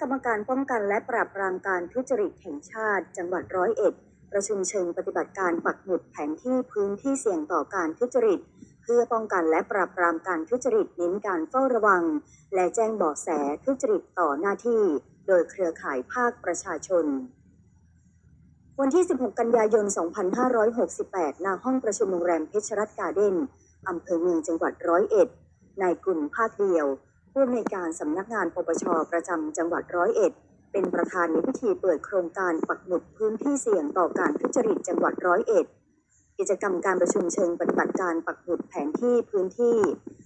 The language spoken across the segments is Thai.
กรรมการป้องกันและปราบปรามการทุจริตแห่งชาติ จังหวัดร้อยเอ็ด ประชุมเชิงปฏิบัติการปักหมุดแผนที่พื้นที่เสี่ยงต่อการทุจริต เพื่อป้องกันและปราบปรามการทุจริตเน้นการเฝ้าระวัง และแจ้งเบาะแสทุจริตต่อหน้าที่ โดยเครือข่ายภาคประชาชนวันที่ 16 กันยายน 2568 ณ ห้องประชุมโรงแรมเพชรรัตน์การ์เด้น อำเภอเมืองจังหวัดร้อยเอ็ด นายกุลภาคเดียว ผู้อำนวยการสำนักงานปปชประจำจังหวัดร้อยเอ็ด เป็นประธานในพิธีเปิดโครงการปักหมุดพื้นที่เสี่ยงต่อการทุจริตจังหวัดร้อยเอ็ด กิจกรรมการประชุมเชิงปฏิบัติการปักหมุดแผนที่พื้นที่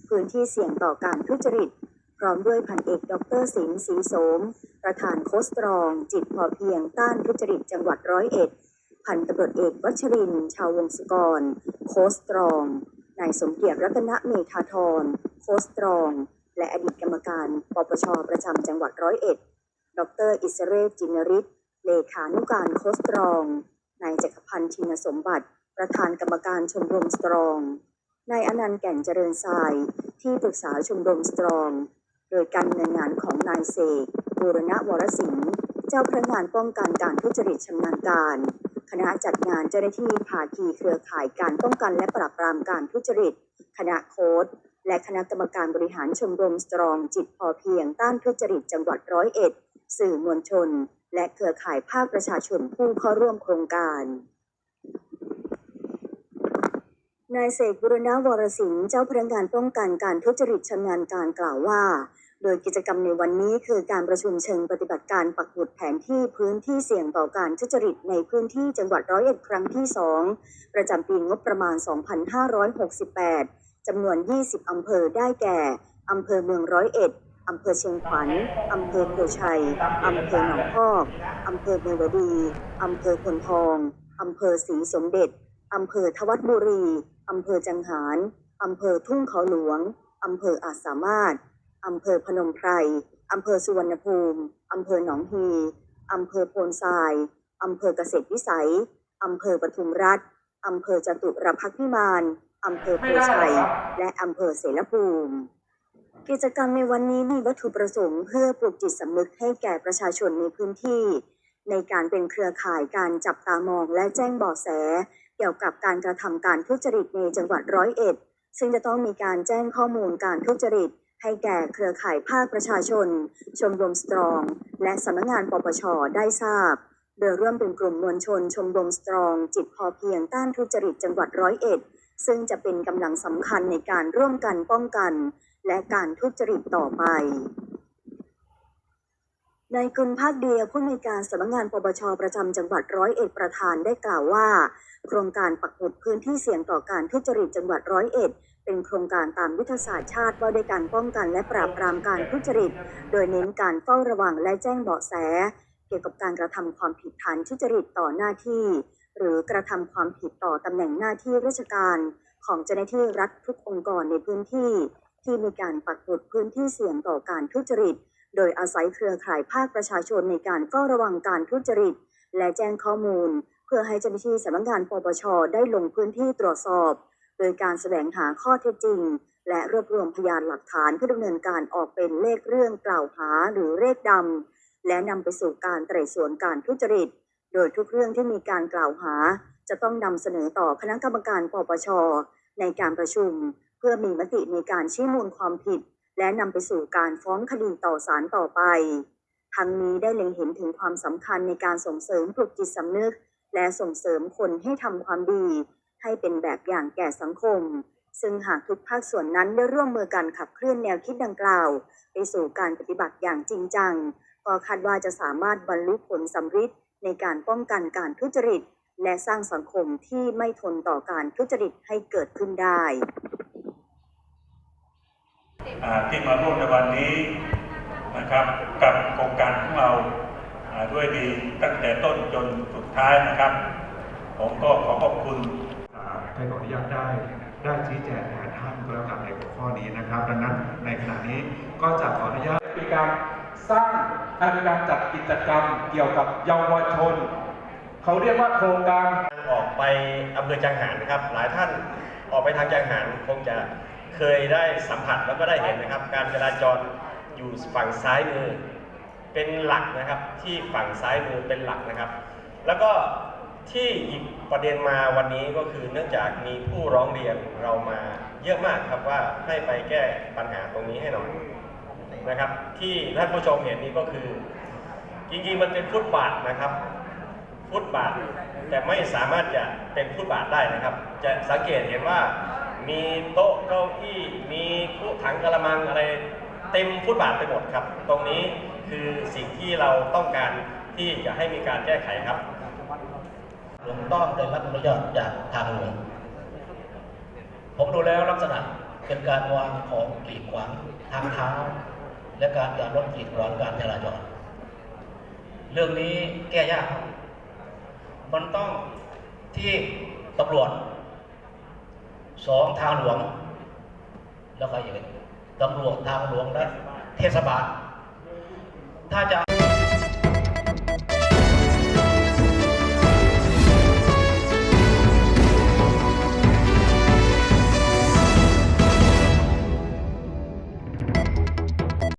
พื้นที่เสี่ยงต่อการทุจริต พร้อมด้วยพันเอกดรสิงห์ศรีโสม ประธานโคสตรอง จิตพอเพียงต้านทุจริตจังหวัดร้อยเอ็ดพันตำรวจเอกวัชรินชาววงศกร โคสตรองนายสมเกียรติรัตนเมธาธรโคสตรอง และอดีตกรรมการปปชประจำจังหวัดร้อยเอ็ด ดร อิสเรศจินริศเลขานุการโคสตรอง นายจักรพันธ์ชินสมบัติ ประธานกรรมการชมรมสตรอง นายอนันต์แก่นเจริญทราย ที่ปรึกษาชมรมสตรอง โดยการดำเนินงานของนายเสกบูรณวรสิงห์ เจ้าพนักงานป้องกันการทุจริตชำนาญการ คณะจัดงานเจ้าหน้าที่ภาคีเครือข่ายการป้องกันและปราบปรามการทุจริต คณะโค้ด และคณะกรรมการบริหารชมรมสตรองจิตพอเพียงต้านทุจริตจังหวัดร้อยเอ็ด สื่อมวลชน และเครือข่ายภาคประชาชนผู้เข้าร่วมโครงการนายเสกบุรณวรสิงห์เจ้าพนักงานป้องกันการทุจริตชำนาญการกล่าวว่า โดยกิจกรรมในวันนี้คือการประชุมเชิงปฏิบัติการปักหมุดแผนที่พื้นที่เสี่ยงต่อการทุจริตในพื้นที่จังหวัดร้อยเอ็ดครั้งที่ 2 ประจำปีงบประมาณ 2568 จำนวน 20 อำเภอได้แก่ อำเภอเมืองร้อยเอ็ดอำเภอเชียงขวัญ อำเภอโพชัย อำเภอหนองพอกอำเภอเมืองวดี อำเภอพลทอง อำเภอศรีสมเด็จ อำเภอทวัดบุรี อำเภอจังหาร อำเภอทุ่งเขาหลวง อำเภออาจสามารถ อำเภอพนมไพร อำเภอสุวรรณภูมิ อำเภอหนองฮี อำเภอโพนทราย อำเภอเกษตรวิสัย อำเภอปทุมรัฐ อำเภอจตุรพักษ์พิมาน อำเภอโพชัย และอำเภอเสรภูมิ กิจกรรมในวันนี้มีวัตถุประสงค์เพื่อปลุกจิตสำนึกให้แก่ประชาชนในพื้นที่ ในการเป็นเครือข่ายการจับตามองและแจ้งเบาะแส เกี่ยวกับการกระทำการทุจริตในจังหวัดร้อยเอ็ด ซึ่งจะต้องมีการแจ้งข้อมูลการทุจริตให้แก่เครือข่ายภาคประชาชน ชมรมสตรอง และสำนักงานปปชได้ทราบ โดยร่วมเป็นกลุ่มมวลชน ชมรมสตรอง จิตพอเพียงต้านทุจริตจังหวัดร้อยเอ็ด ซึ่งจะเป็นกำลังสำคัญในการร่วมกันป้องกัน และการทุจริตต่อไปนายกุลภาคเดียผู้อำนการสำนักงานปปชประจำจังหวัดร้อยเอ็ดประธานได้กล่าวว่า โครงการปักหมุดพื้นที่เสี่ยงต่อการทุจริตจังหวัดร้อยเอ็ดเป็นโครงการตามยุทธศาสตร์ชาติว่าด้วยการป้องกันและปราบปรามการทุจริต โดยเน้นการเฝ้าระวังและแจ้งเบาะแส เกี่ยวกับการกระทำความผิดฐานทุจริตต่อหน้าที่ หรือกระทำความผิดต่อตำแหน่งหน้าที่ราชการของเจ้าหน้าที่รัฐทุกองค์กรในพื้นที่ ที่มีการปักหมุดพื้นที่เสี่ยงต่อการทุจริต โดยอาศัยเครือข่ายภาคประชาชนในการเฝ้าระวังการทุจริต และแจ้งข้อมูล เพื่อให้เจ้าหน้าที่สำนักงานปปชได้ลงพื้นที่ตรวจสอบ โดยการแสวงหาข้อเท็จจริง และรวบรวมพยานหลักฐานเพื่อดำเนินการออกเป็นเลขเรื่องกล่าวหาหรือเลขดำและนำไปสู่การไต่สวนการทุจริต โดยทุกเรื่องที่มีการกล่าวหา จะต้องนำเสนอต่อคณะกรรมการปปช ในการประชุม เพื่อมีมติในการชี้มูลความผิด และนำไปสู่การฟ้องคดีต่อศาลต่อไป ทั้งนี้ได้เล็งเห็นถึงความสำคัญในการส่งเสริมปลุกจิตสำนึก และส่งเสริมคนให้ทำความดี ให้เป็นแบบอย่างแก่สังคม ซึ่งหากทุกภาคส่วนนั้นได้ร่วมมือกันขับเคลื่อนแนวคิดดังกล่าว ไปสู่การปฏิบัติอย่างจริงจังก็คาดว่าจะสามารถบรรลุผลสำฤทธิ์ ในการป้องกันการทุจริต และสร้างสังคมที่ไม่ทนต่อการทุจริตให้เกิดขึ้นได้อ่าที่มาร่วมในวันนี้นะครับกับโครงการของเราอ่าด้วยดีตั้งแต่ต้นจนสุดท้ายนะครับ ผมก็ขอขอบคุณอ่าให้ขออนุญาตได้ได้ชี้แจงแทนท่านก็แล้วกันในหัวข้อนี้นะครับ ดังนั้นในขณะนี้ก็จะขออนุญาตมีการ สร้างอ่ามีการจัดกิจกรรมเกี่ยวกับเยาวชน เขาเรียกว่าโครงการออกไปอำเภอจังหารนะครับ หลายท่านออกไปทางจังหารคงจะเคยได้สัมผัสแล้วก็ได้เห็นนะครับ การจราจรอยู่ฝั่งซ้ายมือเป็นหลักนะครับที่ฝั่งซ้ายมือเป็นหลักนะครับ แล้วก็ที่หยิบประเด็นมาวันนี้ก็คือเนื่องจากมีผู้ร้องเรียนเรามาเยอะมากครับว่าให้ไปแก้ปัญหาตรงนี้ให้หน่อย นะครับ ที่ท่านผู้ชมเห็นนี้ก็คือจริงๆมันเป็นฟุตบาทนะครับ ฟุตบาทแต่ไม่สามารถจะเป็นฟุตบาทได้นะครับ จะสังเกตเห็นว่ามีโต๊ะเก้าอี้มีคุถังกระมังอะไรเต็มฟุตบาทไปหมดครับ ตรงนี้คือสิ่งที่เราต้องการที่จะให้มีการแก้ไขครับหลวงต้องได้รับอนุญาตจากทางหลวงผมดูแล้วลักษณะเป็นการวางของกีดขวางทางเท้า และการจอดรถกีดขวางการจราจร เรื่องนี้แก้ยากครับมันต้องที่ตำรวจสองทางหลวง แล้วก็อย่างตำรวจทางหลวงและเทศบาล ถ้าจะ